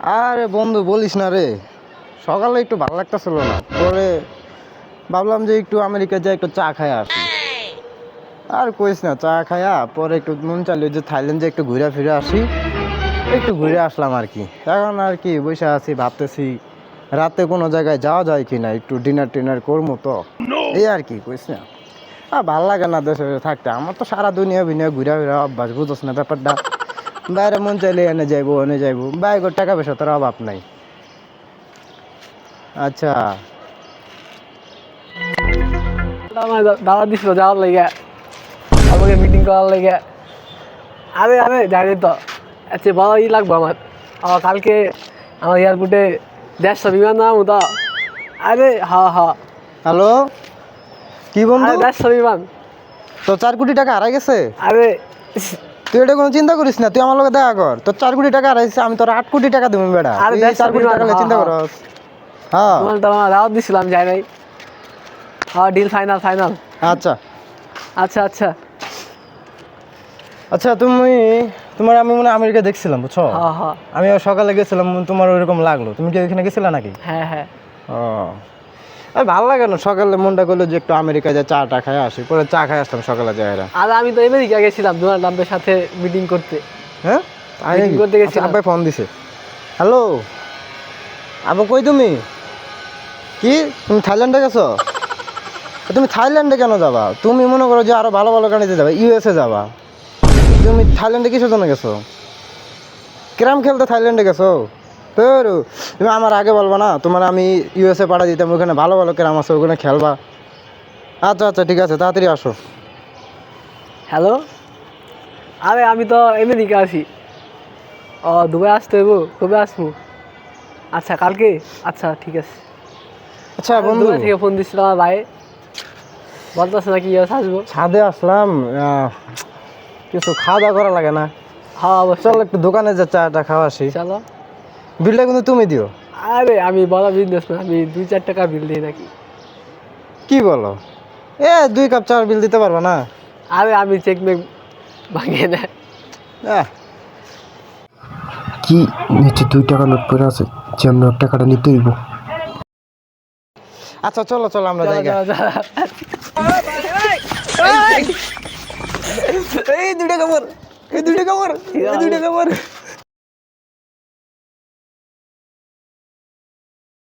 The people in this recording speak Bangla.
আরে বন্ধু, বলিস না রে। সকালে একটু ভালো লাগতেছিল না। পরে ভাবলাম যে একটু আমেরিকা যাই, একটু চা খাই আসি আর কইস না, চা খায়া পরে একটু মন চাইলো যে থাইল্যান্ডে একটু ঘুরে ফিরে আসি। একটু ঘুরে আসলাম আর কি। এখন আর কি বসে আছি, ভাবতেছি রাতে কোনো জায়গায় যাওয়া যায় কি না একটু ডিনার টিনার করব তো। এই আর কি, কইস না। আর ভালো লাগে না দেশে থাকতে। আমার তো সারা দুনিয়া বিনিয়া ঘুরে ফিরে অভ্যাস, বুঝোস না ব্যাপারটা। বাইরে মন চাইলে এনে যাইবো এনে যাইবো। বাইরের টাকা পয়সা তোর অভাব নাই। আচ্ছা। দাওয়াত দিছিল যাওয়ার লাগে। আমাকে মিটিং করার লাগে। আরে আরে জানি তো। আচ্ছা ভালোই লাগবো আমার। আমার কালকে আমার এয়ারপোর্টে দেড়শো বিমান নাম তো। আরে হা হা। হ্যালো? কি বন্ধু? দেড়শো বিমান। তো চার কোটি টাকা হারাই গেছে? আরে তুই এটা কোনো চিন্তা করিস না তুই আমার লগে দেখা কর। তোর চার কোটি টাকা হারাইছে আমি তোর আট কোটি টাকা দেবো বেড়া। আরে চার কোটি টাকা হ্যাঁ, চিন্তা হ্যাঁ। করস। হ্যাঁ। তো দাওয়াত দিছিলাম যাই নাই। হ্যাঁ ডিল ফাইনাল ফাইনাল আচ্ছা। আচ্ছা আচ্ছা। আচ্ছা তুমি তোমার আমি মনে আমেরিকা দেখছিলাম বুঝছ? হ্যাঁ হ্যাঁ। আমি সকালে গেছিলাম তোমার ওইরকম লাগল। তুমি কি ওইখানে গেছিলে নাকি? হ্যাঁ হ্যাঁ। ও। আর ভালো লাগে না সকালে মনটা করল যে একটু আমেরিকা যা চাটা খাই আসি পরে চা খাই আসলাম সকালে যাইরা আর আমি তো আমেরিকা গেছিলাম ডোনাল্ড ট্রাম্পের সাথে মিটিং করতে। হ্যাঁ? নাকি? করতে গেছি আচ্ছা, আব্বাই ফোন দিছে। হ্যালো আব্বা কই তুমি? কি? তুমি থাইল্যান্ডে গেছো? তুমি থাইল্যান্ডে কেন যাবা? তুমি মনে করো যে আরও ভালো ভালো কান্ট্রিতে যাবা ইউএসএ যাবা। তুমি থাইল্যান্ডে কিসের জন্য গেছো? ক্যারাম খেলতে থাইল্যান্ডে গেছো? তোর তুমি আমার আগে বলব না? তোমার আমি ইউএসএ পাঠা দিতাম ওখানে ভালো ভালো ক্যারাম আছে ওখানে খেলবা। আচ্ছা আচ্ছা ঠিক আছে তাড়াতাড়ি আসো। হ্যালো আরে আমি তো আমেরিকা আছি। ও দুবাই আসতে হইব কবে আসব? আচ্ছা কালকে? আচ্ছা ঠিক আছে। আচ্ছা বন্ধু। থেকে ফোন দিচ্ছিল আমার ভাই। বলতেছে নাকি আসব। ছাদে আসলাম কিছু খাওয়া দাওয়া করা লাগে না। হ্যাঁ অবশ্যই। চল একটু দোকানে যা চাটা খাওয়া আসি। চলো। বিলটা কিন্তু তুমি দিও। আরে আমি বড় বিজনেস না আমি দুই চার টাকা বিল দিই নাকি। কি বলো? এ দুই কাপ চার বিল দিতে পারবা না। আরে আমি চেক মেক ভাঙিয়ে না কি নিচে দুই টাকা নোট পড়ে আছে যে আমি নোট টাকাটা নিতে হইব। আচ্ছা চলো চলো আমরা চলো। এই দুইটা কাপড় এই দুইটা কাপড় এই দুইটা কাপড়।